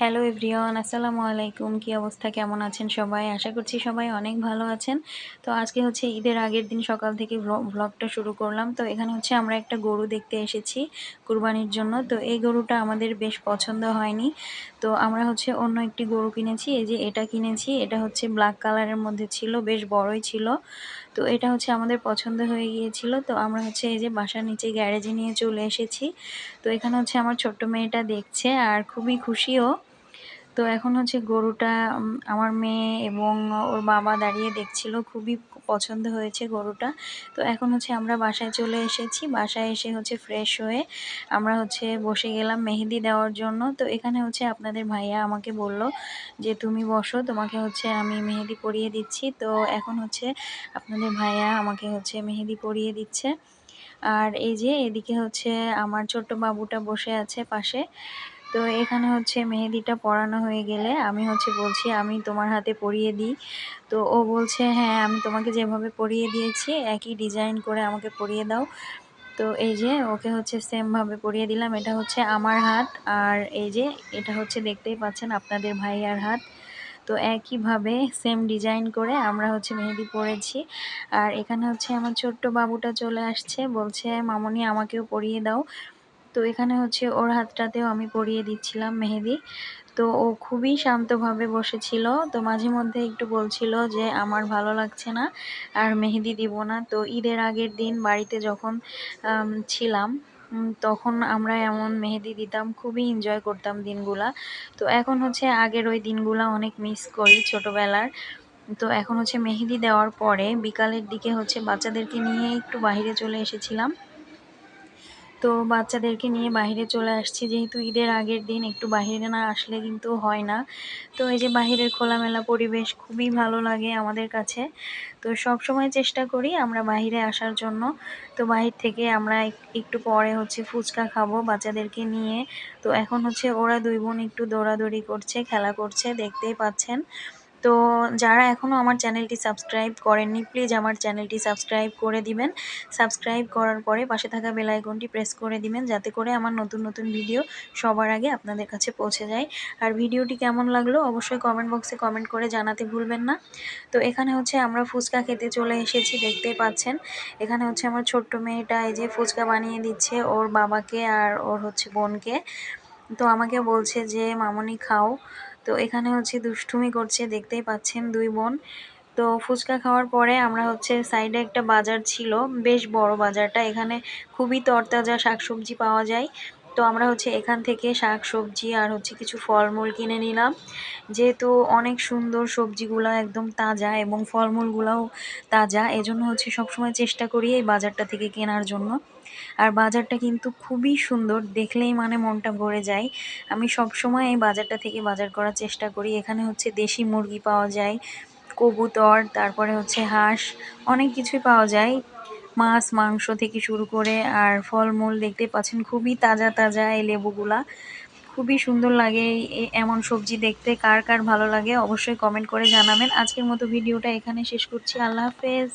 Hello everyone, আসসালামু আলাইকুম। কী অবস্থা? কেমন আছেন সবাই? আশা করছি সবাই অনেক ভালো আছেন। তো আজকে হচ্ছে ঈদের আগের দিন সকাল থেকে ব্লগটা শুরু করলাম। তো এখানে হচ্ছে আমরা একটা গরু দেখতে এসেছি কুরবানির জন্য। তো এই গরুটা আমাদের বেশ পছন্দ হয়নি। তো আমরা হচ্ছে অন্য একটি গরু কিনেছি। এই যে এটা কিনেছি। এটা হচ্ছে ব্ল্যাক কালারের মধ্যে ছিল, বেশ বড়ই ছিল। তো এটা হচ্ছে আমাদের পছন্দ হয়ে গিয়েছিল। তো আমরা হচ্ছে এই যে বাসার নিচে গ্যারেজে নিয়ে চলে এসেছি। তো এখানে হচ্ছে আমার ছোট্ট মেয়েটা দেখছে আর খুবই খুশিও। তো এখন হচ্ছে গরুটা আমার মেয়ে এবং ওর বাবা দাঁড়িয়ে দেখছিল, খুবই পছন্দ হয়েছে গরুটা। তো এখন হচ্ছে আমরা বাসায় চলে এসেছি, বাসায় এসে হচ্ছে ফ্রেশ হয়ে আমরা হচ্ছে বসে গেলাম মেহেদি দেওয়ার জন্য। তো এখানে হচ্ছে আপনাদের ভাইয়া আমাকে বলল যে, তুমি বসো, তোমাকে হচ্ছে আমি মেহেদি পরিয়ে দিচ্ছি। তো এখন হচ্ছে আপনাদের ভাইয়া আমাকে হচ্ছে মেহেদি পরিয়ে দিচ্ছে। আর এই যে এদিকে হচ্ছে আমার ছোট্ট বাবুটা বসে আছে পাশে। তো এখানে হচ্ছে মেহেদিটা পরানো হয়ে গেলে আমি হচ্ছে বলছি, আমি তোমার হাতে পরিয়ে দিই। তো ও বলছে হ্যাঁ আমি তোমাকে যেভাবে পরিয়ে দিয়েছি, একই ডিজাইন করে আমাকে পরিয়ে দাও। তো এই যে ওকে হচ্ছে সেমভাবে পরিয়ে দিলাম। এটা হচ্ছে আমার হাত আর এই যে এটা হচ্ছে দেখতেই পাচ্ছেন আপনাদের ভাইয়ার হাত। তো একইভাবে সেম ডিজাইন করে আমরা হচ্ছে মেহেদি পরেছি। আর এখানে হচ্ছে আমার ছোট্ট বাবুটা চলে আসছে, বলছে, মামনি, আমাকেও পরিয়ে দাও। তো এখানে হচ্ছে ওর হাতটাতেও আমি পরিয়ে দিচ্ছিলাম মেহেদি। তো ও খুবই শান্তভাবে বসেছিল। তো মাঝে মধ্যে একটু বলছিল যে, আমার ভালো লাগছে না, আর মেহেদি দিব না। তো ঈদের আগের দিন বাড়িতে যখন ছিলাম তখন আমরা এমন মেহেদি দিতাম, খুবই এনজয় করতাম দিনগুলা। তো এখন হচ্ছে আগের ওই দিনগুলা অনেক মিস করি ছোটোবেলার। তো এখন হচ্ছে মেহেদি দেওয়ার পরে বিকালের দিকে হচ্ছে বাচ্চাদেরকে নিয়ে একটু বাহিরে চলে এসেছিলাম। তো বাচ্চাদেরকে নিয়ে বাহিরে চলে আসছি। যেহেতু ঈদের আগের দিন, একটু বাহিরে না আসলে কিন্তু হয় না। তো এই যে বাহিরের খোলামেলা পরিবেশ খুবই ভালো লাগে আমাদের কাছে। তো সব সময় চেষ্টা করি আমরা বাহিরে আসার জন্য। তো বাহির থেকে আমরা একটু পরে হচ্ছে ফুচকা খাব বাচ্চাদেরকে নিয়ে। তো এখন হচ্ছে ওরা দুই বোন একটু দৌড়াদৌড়ি করছে, খেলা করছে, দেখতেই পাচ্ছেন। তো যারা এখনও আমার চ্যানেলটি সাবস্ক্রাইব করেননি, প্লিজ আমার চ্যানেলটি সাবস্ক্রাইব করে দিবেন। সাবস্ক্রাইব করার পরে পাশে থাকা বেলাইকনটি প্রেস করে দিবেন, যাতে করে আমার নতুন নতুন ভিডিও সবার আগে আপনাদের কাছে পৌঁছে যায়। আর ভিডিওটি কেমন লাগল অবশ্যই কমেন্ট বক্সে কমেন্ট করে জানাতে ভুলবেন না। তো এখানে হচ্ছে আমরা ফুচকা খেতে চলে এসেছি, দেখতেই পাচ্ছেন। এখানে হচ্ছে আমার ছোট্ট মেয়েটা এই যে ফুচকা বানিয়ে দিচ্ছে, ওর বাবাকে আর ওর হচ্ছে বোনকে। তো আমাকে বলছে যে, মামনি, খাও। তো এখানে হচ্ছে দুষ্টুমি করছে, দেখতেই পাচ্ছেন দুই বোন। তো ফুচকা খাওয়ার পরে আমরা হচ্ছে সাইডে একটা বাজার ছিল, বেশ বড় বাজারটা। এখানে খুবই তরতাজা শাকসবজি পাওয়া যায়। তো আমরা হচ্ছে এখান থেকে শাক সবজি আর হচ্ছে কিছু ফলমূল কিনে নিলাম। যেহেতু অনেক সুন্দর সবজিগুলো একদম তাজা এবং ফলমূলগুলোও তাজা, এজন্য হচ্ছে সবসময় চেষ্টা করি এই বাজারটা থেকে কেনার জন্য। আর বাজারটা কিন্তু খুবই সুন্দর, দেখলেই মানে মনটা ভরে যায়। আমি সবসময় এই বাজারটা থেকে বাজার করার চেষ্টা করি। এখানে হচ্ছে দেশি মুরগি পাওয়া যায়, কবুতর, তারপরে হচ্ছে হাঁস, অনেক কিছুই পাওয়া যায়। মাছ, মাংস থেকে শুরু করে আর ফলমূল দেখতে পাচ্ছেন, খুবই তাজা তাজা এই লেবুগুলা। খুবই সুন্দর লাগে এমন সবজি দেখতে। কার কার ভালো লাগে অবশ্যই কমেন্ট করে জানাবেন। আজকের মতো ভিডিওটা এখানে শেষ করছি। আল্লাহ হাফেজ।